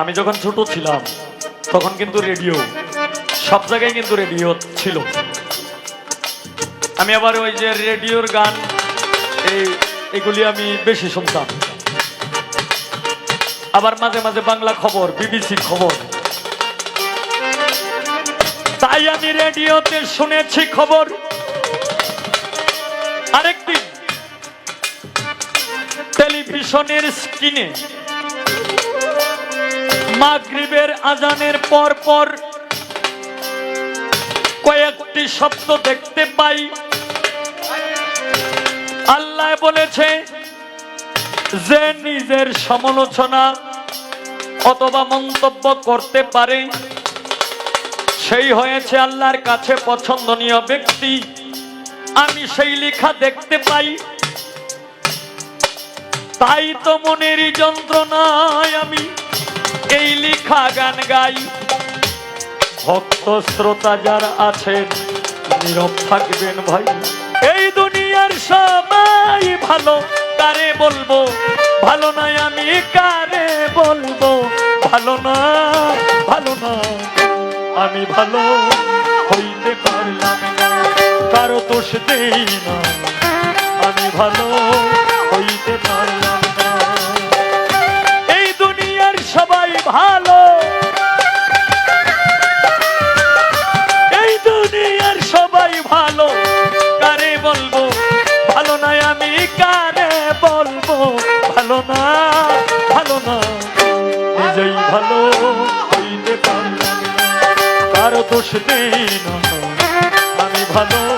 আমি যখন ছোট ছিলাম, তখন কিন্তু রেডিও, সব জায়গায় কিন্তু রেডিও ছিল। আমি আবার ওই যে রেডিওর গান, এই, এগুলি আমি বেশি শুনতাম। আবার মাঝে মাঝে বাংলা খবর বিবিসির খবর। তাই আমি রেডিওতে শুনেছি খবর। আরেকদিন, টেলিভিশনের স্ক্রিনে মাগরিবের আজানের পর পর কয়েকটি শব্দ দেখতে পাই। আল্লাহ বলেছে, যে নিজের সমালোচনা অথবা মন্তব্য করতে পারে, সেই হয়েছে আল্লাহর কাছে পছন্দনীয় ব্যক্তি। আমি সেই লেখা দেখতে পাই। তাই তো মনেরই যন্ত্রণায় আমি এই লিখা গান গাই। ভক্ত শ্রোতা যারা আছেন, নীরব থাকবেন ভাই। এই দুনিয়ার সবাই ভালো, কারে বলব? ভালো নয় আমি, কারে বলব? ভালো না ভালো না আমি ভালো হইতে পারলাম না। কারও দোষ দেই না। আমি ভালো হইতে পারলাম ভালো। এই দুনিয়ার সবাই ভালো। কারে বলব? ভালো নয় আমি কারে বলব? ভালো না ভালো না। নিজেই ভালো হইতে না। কারও দোষ দেই না। আমি ভালো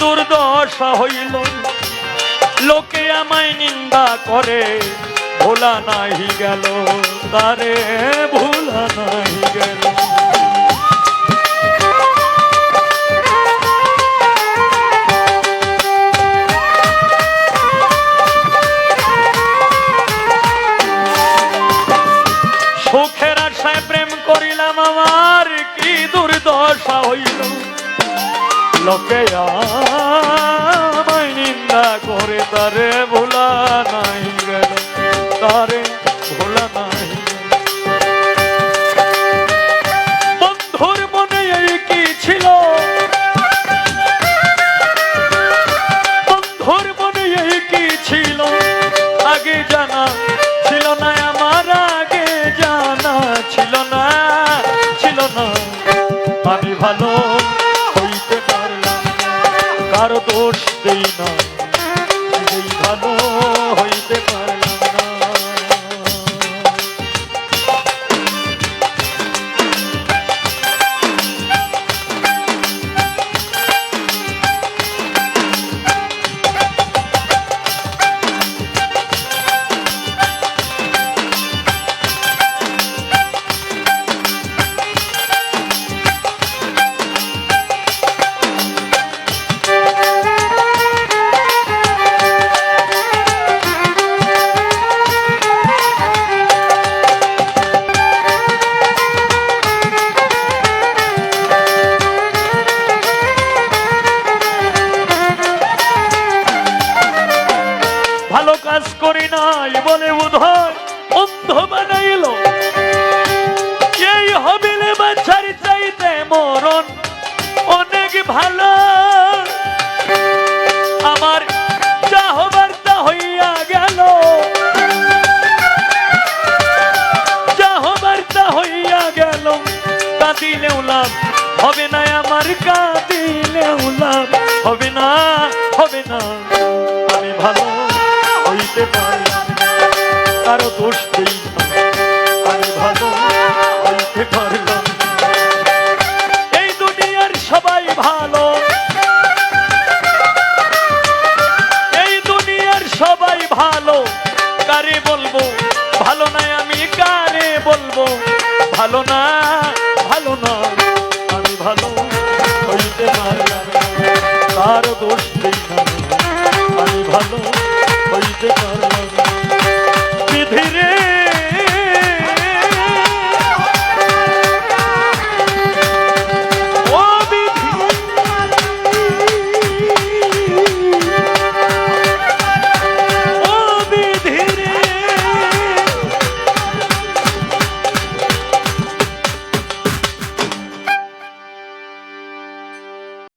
দুর্দশা হইল। লোকে আমায় নিন্দা করে ভোলা নাই গেল তারে ভোলা নাই গেল। লোকে আমায় নিন্দা করে তারে ভোলা নাই গেল তারে ভোলা নাই। কারও দোষ দেই না। বলে উদয় অন্ধ বানাইল। এই হবিলে বাচ্চার চাইতে মরণ অনেক ভালো। আমার হইয়া গেল। হবে না, আমার কাঁদিলেও লাভ হবে না হবে না। আমি ভালো হইতে পারলাম বলব ভালো না আমি কারে বলব ভালো না